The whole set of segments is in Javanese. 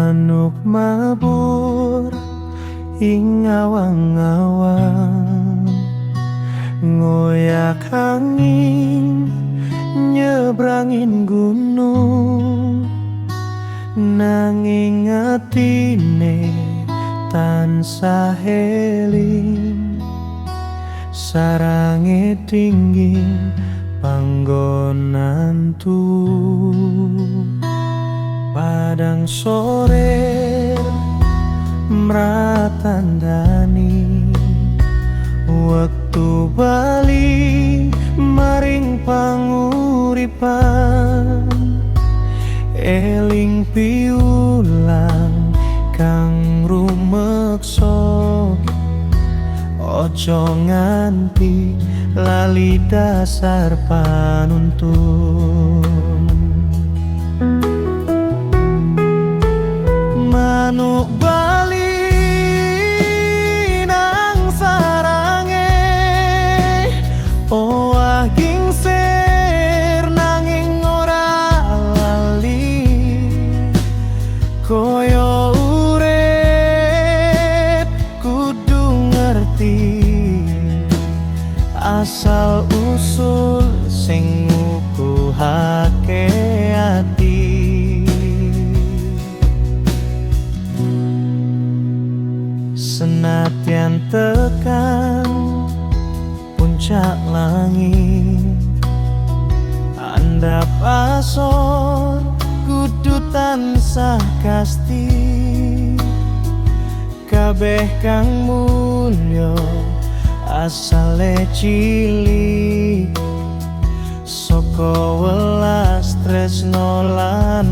manuk mabur ing awang-awang. Ngoyak angin nyebrangin gunung nanging atine tansah eling. Sarange tinggi panggonan tuh padang sore mratandani waktu bali maring panguripan. Eling piulang kang rumeksa ojo nganti lali dasar panuntun koyo urip kudu ngerti asal usul sing ngukuhake ati. Senatian tekan puncak langit anda pasor tansah kasti kabeh kang mulya asale cilik saka welas tresno lan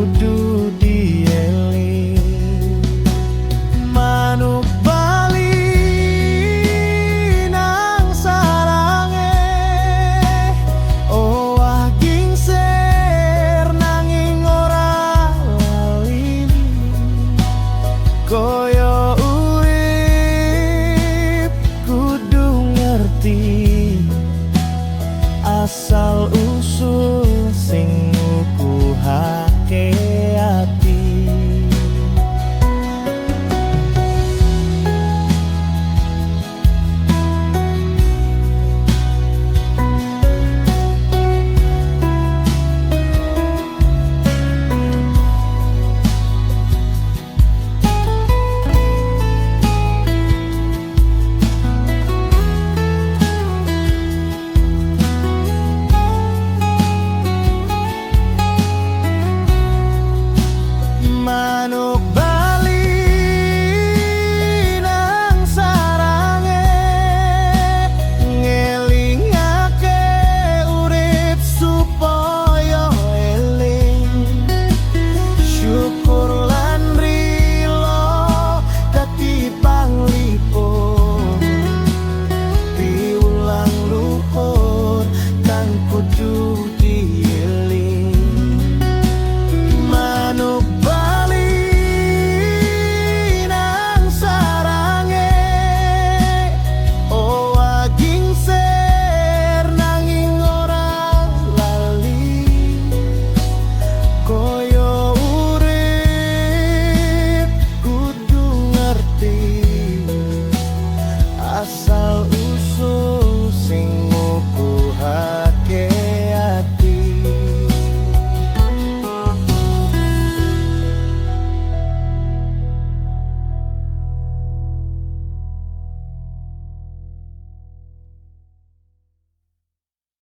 kudu dieling manuk bali nang sarange owah gingsir nanging ora lali koyo urip kudu ngerti asal usul